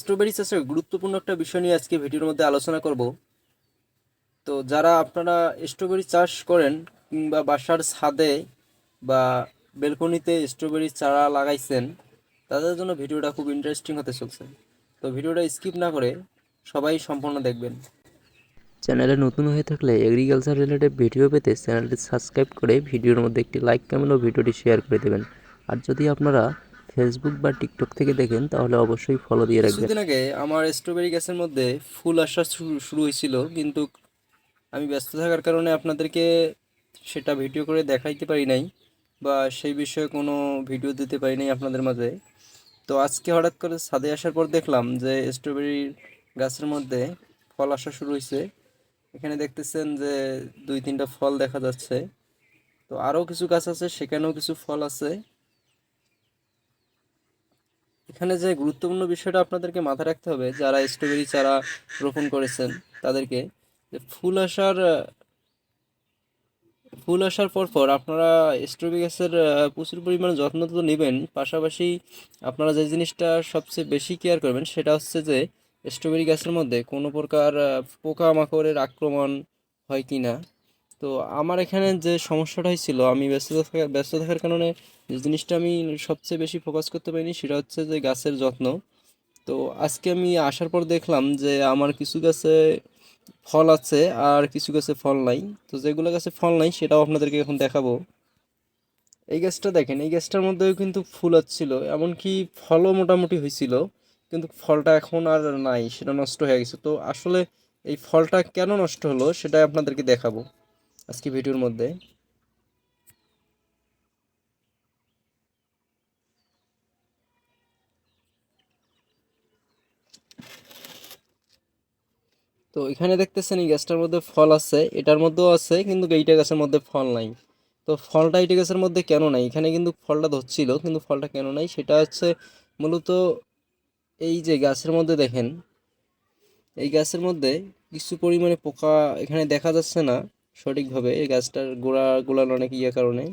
Strawberry চাষের গুরুত্বপূর্ণ একটা বিষয় নিয়ে আজকে ভিডিওর মধ্যে আলোচনা করব। তো যারা আপনারা স্ট্রবেরি চাষ করেন কিংবা বাসার ছাদে বা বেলকনিতে স্ট্রবেরি চারা লাগাইছেন, তাদের জন্য ভিডিওটা খুব ইন্টারেস্টিং হতে চলছে। তো ভিডিওটা স্কিপ না করে সবাই সম্পূর্ণ দেখবেন। চ্যানেলে নতুন হয়ে থাকলে এগ্রিকালচার রিলেটেড ভিডিও পেতে চ্যানেলটি সাবস্ক্রাইব করে ভিডিওর মধ্যে একটি লাইক কমেন্ট ও ভিডিওটি শেয়ার করে দেবেন। আর যদি আপনারা ফেসবুক বা টিকটক থেকে দেখেন, তাহলে অবশ্যই ফলো দিয়ে রাখবেন। কিছুদিন আগে আমার স্ট্রবেরি গাছের মধ্যে ফুল আসা শুরু হয়েছিল, কিন্তু আমি ব্যস্ত থাকার কারণে আপনাদেরকে সেটা ভিডিও করে দেখাইতে পারি নাই, বা সেই বিষয়ে কোনো ভিডিও দিতে পারি নাই আপনাদের মাঝে। তো আজকে হঠাৎ করে ছাদে আসার পর দেখলাম যে স্ট্রবেরি গাছের মধ্যে ফল আসা শুরু হয়েছে। এখানে দেখতেছেন যে দুই তিনটা ফল দেখা যাচ্ছে। তো আরও কিছু গাছ আছে, সেখানেও কিছু ফল আছে। এখানে যে গুরুত্বপূর্ণ বিষয়টা আপনাদেরকে মাথায় রাখতে হবে, যারা স্ট্রবেরি চারা রোপণ করেছেন তাদেরকে ফুল আসার ফুল আসার পর পর আপনারা স্ট্রবেরি গাছের প্রচুর পরিমাণে যত্ন তো নেবেন, পাশাপাশি আপনারা যে জিনিসটা সবচেয়ে বেশি কেয়ার করবেন সেটা হচ্ছে যে স্ট্রবেরি গাছের মধ্যে কোনো প্রকার পোকামাকড়ের আক্রমণ হয় কি না তো আমার এখানে যে সমস্যাটা হয়েছিল, আমি ব্যস্ত থাকার ব্যস্ত থাকার কারণে যে জিনিসটা আমি সবচেয়ে বেশি ফোকাস করতে পারিনি সেটা হচ্ছে যে গাছের যত্ন। তো আজকে আমি আসার পর দেখলাম যে আমার কিছু গাছে ফল আছে আর কিছু গাছে ফল নাই। তো যেগুলো গাছে ফল নাই সেটাও আপনাদেরকে এখন দেখাবো। এই গাছটা দেখেন, এই গাছটার মধ্যেও কিন্তু ফুল হচ্ছিল, এমনকি ফলও মোটামুটি হয়েছিল, কিন্তু ফলটা এখন আর নাই, সেটা নষ্ট হয়ে গেছে। তো আসলে এই ফলটা কেন নষ্ট হলো সেটাই আপনাদেরকে দেখাবো। আজকে ভিডিওর মধ্যে তো এখানে দেখতেছেন এই গাছটার মধ্যে ফল আছে, এটার মধ্যেও আছে, কিন্তু এইটা গাছের মধ্যে ফল নাই। তো ফলটা এইটা গাছের মধ্যে কেন নাই? এখানে কিন্তু ফলটা ধরছিল, কিন্তু ফলটা কেন নাই? সেটা হচ্ছে মূলত এই যে গাছের মধ্যে দেখেন, এই গাছের মধ্যে কিছু পরিমাণে পোকা এখানে দেখা যাচ্ছে না। সঠিকভাবে এই গাছটার গোড়া গোলার অনেক ইয়ে কারণে